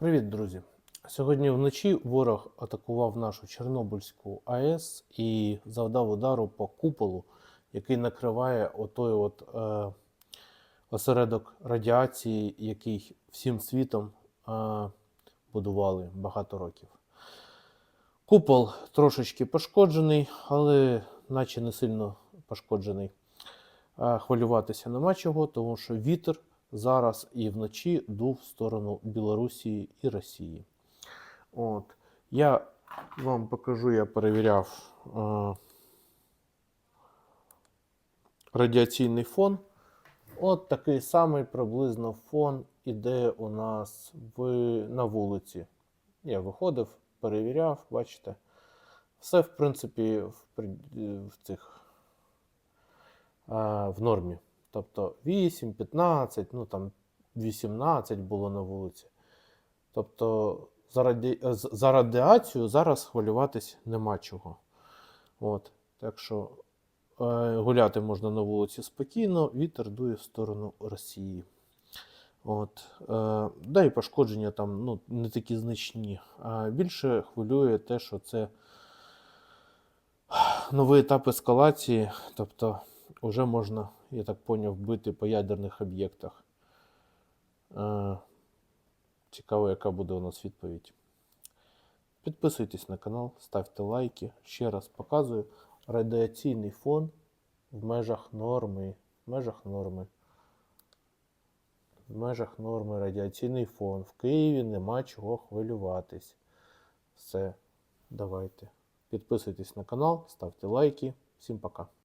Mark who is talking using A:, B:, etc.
A: Привіт, друзі! Сьогодні вночі ворог атакував нашу Чорнобильську АЕС і завдав удару по куполу, який накриває отой от, е, осередок радіації, який всім світом е, будували багато років. Купол трошечки пошкоджений, але наче не сильно пошкоджений. Е, Хвилюватися нема чого, тому що вітер зараз і вночі дув в сторону Білорусі і Росії. От. Я вам покажу, я перевіряв е, радіаційний фон. От такий самий приблизно фон іде у нас в, на вулиці. Я виходив, перевіряв, бачите. Все, в принципі, в, в цих е, в нормі. Тобто 8, 15, ну там 18 було на вулиці. Тобто за, раді... за радіацію зараз хвилюватись нема чого. От. Так що е, гуляти можна на вулиці спокійно, вітер дує в сторону Росії. От. Е, да і пошкодження там ну, не такі значні. А більше хвилює те, що це новий етап ескалації, тобто вже можна, я так поняв, бити по ядерних об'єктах. Е, Цікаво, яка буде у нас відповідь. Підписуйтесь на канал, ставте лайки. Ще раз показую радіаційний фон в межах норми. В межах норми. В межах норми радіаційний фон. В Києві нема чого хвилюватись. Все, давайте. Підписуйтесь на канал, ставте лайки. Всім пока.